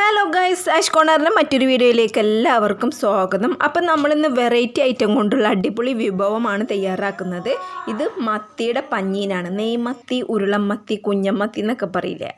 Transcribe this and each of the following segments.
Hello guys ash കോണറിന്റെ മറ്റൊരു വീഡിയോയിലേക്ക് എല്ലാവർക്കും സ്വാഗതം. അപ്പം നമ്മളിന്ന് വെറൈറ്റി ഐറ്റം കൊണ്ടുള്ള അടിപൊളി വിഭവമാണ് തയ്യാറാക്കുന്നത്. ഇത് മത്തിയുടെ പഞ്ഞീനാണ്. നെയ്മത്തി ഉരുളമത്തി കുഞ്ഞമത്തി എന്നൊക്കെ പറയില്ലേ?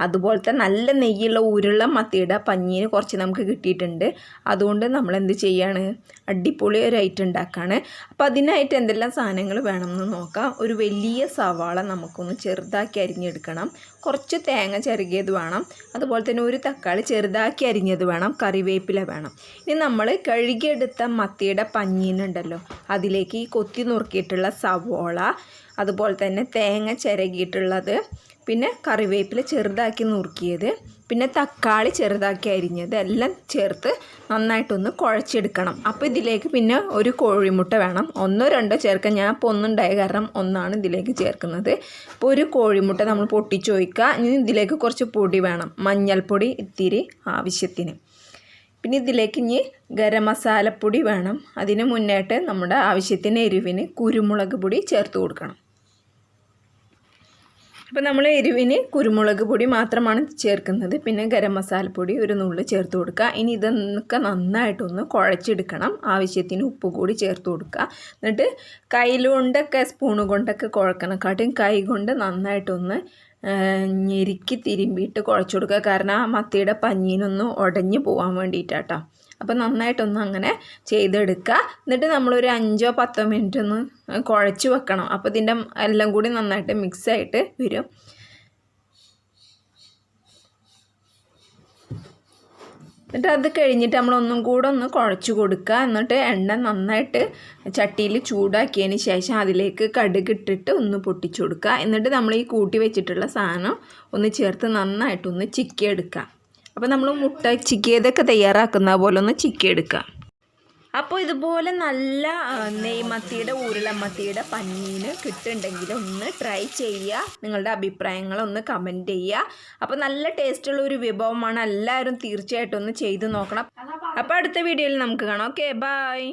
അതുപോലത്തെ നല്ല നെയ്യുള്ള ഉരുള മത്തിയുടെ പഞ്ഞീന് കുറച്ച് നമുക്ക് കിട്ടിയിട്ടുണ്ട്. അതുകൊണ്ട് നമ്മൾ എന്ത് ചെയ്യാണ്? അടിപൊളി ഒരു ഐറ്റം ഉണ്ടാക്കുകയാണ് അപ്പോൾ അതിനായിട്ട് എന്തെല്ലാം സാധനങ്ങൾ വേണമെന്ന് നോക്കാം. ഒരു വലിയ സവാള നമുക്കൊന്ന് ചെറുതാക്കി അരിഞ്ഞെടുക്കണം. കുറച്ച് തേങ്ങ ചിരകിയത് വേണം. അതുപോലെ തന്നെ ഒരു തക്കാളി ചെറുതാക്കി അരിഞ്ഞത് വേണം. കറിവേപ്പില വേണം. ഇനി നമ്മൾ കഴുകിയെടുത്ത മത്തിയുടെ പഞ്ഞീനുണ്ടല്ലോ അതിലേക്ക് ഈ കൊത്തി നുറുക്കിയിട്ടുള്ള സവോള അതുപോലെ തന്നെ തേങ്ങ ചിരകിയിട്ടുള്ളത് പിന്നെ കറിവേപ്പില ചെറുതാക്കി നുറുക്കിയത് പിന്നെ തക്കാളി ചെറുതാക്കി അരിഞ്ഞത് എല്ലാം ചേർത്ത് നന്നായിട്ടൊന്ന് കുഴച്ചെടുക്കണം. അപ്പോൾ ഇതിലേക്ക് പിന്നെ ഒരു കോഴിമുട്ട വേണം. ഒന്നോ രണ്ടോ ചേർക്കാൻ ഞാൻ ഇപ്പോൾ ഒന്നുണ്ടായ കാരണം ഒന്നാണ് ഇതിലേക്ക് ചേർക്കുന്നത്. അപ്പോൾ ഒരു കോഴിമുട്ട നമ്മൾ പൊട്ടിച്ച് വയ്ക്കുക ഇനി ഇതിലേക്ക് കുറച്ച് പൊടി വേണം. മഞ്ഞൾപ്പൊടി ഇത്തിരി ആവശ്യത്തിന്. പിന്നെ ഇതിലേക്ക് ഇനി ഗരം മസാലപ്പൊടി വേണം. അതിന് മുന്നേട്ട് നമ്മുടെ ആവശ്യത്തിന് എരിവിന് കുരുമുളക് പൊടി ചേർത്ത് കൊടുക്കണം. അപ്പോൾ നമ്മൾ എരിവിന് കുരുമുളക് പൊടി മാത്രമാണ് ചേർക്കുന്നത്. പിന്നെ ഗരം മസാലപ്പൊടി ഒരു നുള്ളി ചേർത്ത് കൊടുക്കുക. ഇനി ഇതൊക്കെ നന്നായിട്ടൊന്ന് കുഴച്ചെടുക്കണം. ആവശ്യത്തിന് ഉപ്പ് കൂടി ചേർത്ത് കൊടുക്കുക. എന്നിട്ട് കയ്യിലുകൊണ്ടൊക്കെ സ്പൂണ് കൊണ്ടൊക്കെ കുഴക്കണക്കാട്ടും കൈ കൊണ്ട് നന്നായിട്ടൊന്ന് ഞെരുക്കി തിരുമ്പിയിട്ട് കുഴച്ച് കൊടുക്കുക. കാരണം ആ മത്തിയുടെ പഞ്ഞീനൊന്ന് ഉടഞ്ഞു പോകാൻ വേണ്ടിയിട്ടാട്ടോ. അപ്പോൾ നന്നായിട്ടൊന്ന് അങ്ങനെ ചെയ്തെടുക്കുക. എന്നിട്ട് നമ്മളൊരു അഞ്ചോ പത്തോ മിനിറ്റ് ഒന്ന് കുഴച്ച് വെക്കണം. അപ്പോൾ ഇതിന്റെ എല്ലാം കൂടി നന്നായിട്ട് മിക്സായിട്ട് വരും. എന്നിട്ട് അത് കഴിഞ്ഞിട്ട് നമ്മൾ ഒന്നും കൂടെ ഒന്ന് കുഴച്ച് കൊടുക്കുക. എന്നിട്ട് എണ്ണ നന്നായിട്ട് ചട്ടിയിൽ ചൂടാക്കിയതിന് ശേഷം അതിലേക്ക് കടുക് ഇട്ടിട്ട് ഒന്ന് പൊട്ടിച്ചു കൊടുക്കുക. എന്നിട്ട് നമ്മൾ ഈ കൂട്ടി വെച്ചിട്ടുള്ള സാധനം ഒന്ന് ചേർത്ത് നന്നായിട്ടൊന്ന് ചിക്കിയെടുക്കുക. അപ്പോൾ നമ്മൾ മുട്ട ചിക്കിയതൊക്കെ തയ്യാറാക്കുന്ന പോലെ ഒന്ന് ചിക്കിയെടുക്കുക അപ്പോൾ ഇതുപോലെ നല്ല നെയ്മത്തിയുടെ ഉരുളമത്തിയുടെ പഞ്ഞീന് കിട്ടുന്നുണ്ടെങ്കിൽ ഒന്ന് ട്രൈ ചെയ്യുക. നിങ്ങളുടെ അഭിപ്രായങ്ങൾ ഒന്ന് കമന്റ് ചെയ്യുക. അപ്പോൾ നല്ല ടേസ്റ്റുള്ള ഒരു വിഭവമാണ്. എല്ലാവരും തീർച്ചയായിട്ടും ഒന്ന് ചെയ്ത് നോക്കണം. അപ്പോൾ അടുത്ത വീഡിയോയിൽ നമുക്ക് കാണാം. Okay bye